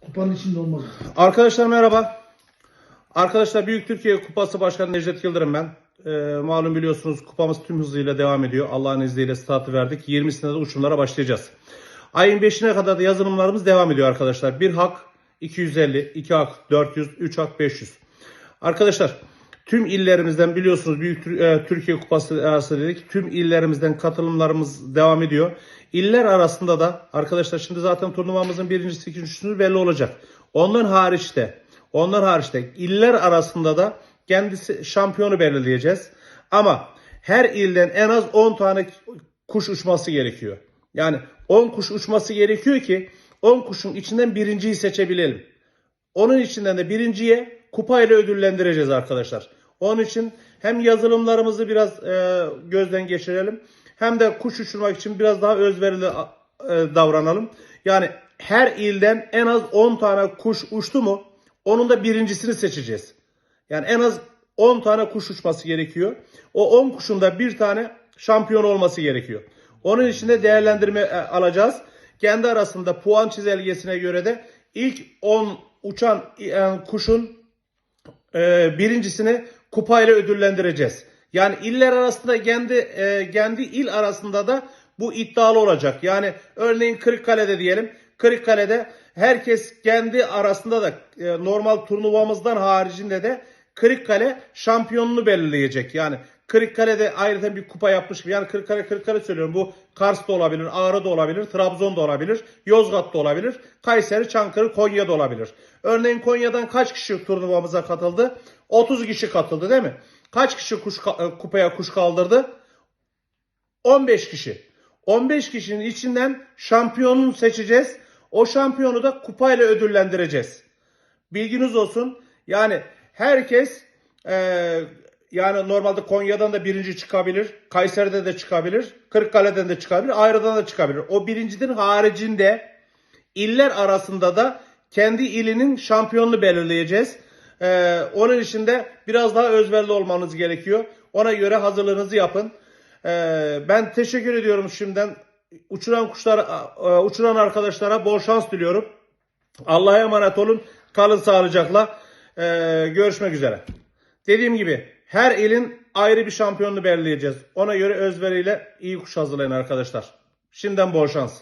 kupanın içinde olmaz. Arkadaşlar merhaba. Arkadaşlar Büyük Türkiye Kupası Başkanı Necdet Yıldırım ben. Ee, malum biliyorsunuz kupamız tüm hızıyla devam ediyor. Allah'ın izniyle startı verdik. 20'sinde de uçumlara başlayacağız. Ayın 5'ine kadar da yazılımlarımız devam ediyor arkadaşlar. 1 hak 250, 2 hak 400, 3 hak 500. Arkadaşlar tüm illerimizden biliyorsunuz Büyük e, Türkiye Kupası dedik. Tüm illerimizden katılımlarımız devam ediyor. İller arasında da arkadaşlar şimdi zaten turnuvamızın birincisi ikincisi belli olacak. Ondan hariçte ondan hariçte iller arasında da kendisi şampiyonu belirleyeceğiz. Ama her ilden en az 10 tane kuş uçması gerekiyor. Yani 10 kuş uçması gerekiyor ki 10 kuşun içinden birinciyi seçebilelim. Onun içinden de birinciye kupayla ödüllendireceğiz arkadaşlar. Onun için hem yazılımlarımızı biraz e, gözden geçirelim hem de kuş uçurmak için biraz daha özverili e, davranalım. Yani her ilden en az 10 tane kuş uçtu mu onun da birincisini seçeceğiz. Yani en az 10 tane kuş uçması gerekiyor. O 10 kuşun da bir tane şampiyon olması gerekiyor. Onun için de değerlendirme e, alacağız. Kendi arasında puan çizelgesine göre de ilk 10 uçan e, kuşun birincisini kupayla ödüllendireceğiz. Yani iller arasında kendi e, kendi il arasında da bu iddialı olacak. Yani örneğin Kırıkkale'de diyelim. Kırıkkale'de herkes kendi arasında da e, normal turnuvamızdan haricinde de Kırıkkale şampiyonunu belirleyecek. Yani Kırıkkale'de ayrıca bir kupa yapmış. Yani Kırıkkale Kırıkkale söylüyorum. Bu Kars da olabilir, Ağrı da olabilir, Trabzon da olabilir, Yozgat da olabilir, Kayseri, Çankırı, Konya da olabilir. Örneğin Konya'dan kaç kişi turnuvamıza katıldı? 30 kişi katıldı değil mi? Kaç kişi kuş, ka- kupaya kuş kaldırdı? 15 kişi. 15 kişinin içinden şampiyonunu seçeceğiz. O şampiyonu da kupayla ödüllendireceğiz. Bilginiz olsun. Yani herkes eee, yani normalde Konya'dan da birinci çıkabilir. Kayseri'de de çıkabilir. Kırıkkale'den de çıkabilir. Ayrı'dan da çıkabilir. O birincinin haricinde iller arasında da kendi ilinin şampiyonunu belirleyeceğiz. Ee, onun için de biraz daha özverili olmanız gerekiyor. Ona göre hazırlığınızı yapın. Ee, ben teşekkür ediyorum şimdiden. Uçuran kuşlar, e, uçuran arkadaşlara bol şans diliyorum. Allah'a emanet olun. Kalın sağlıcakla. Ee, görüşmek üzere. Dediğim gibi her ilin ayrı bir şampiyonunu belirleyeceğiz. Ona göre özveriyle iyi kuş hazırlayın arkadaşlar. Şimdiden bol şans.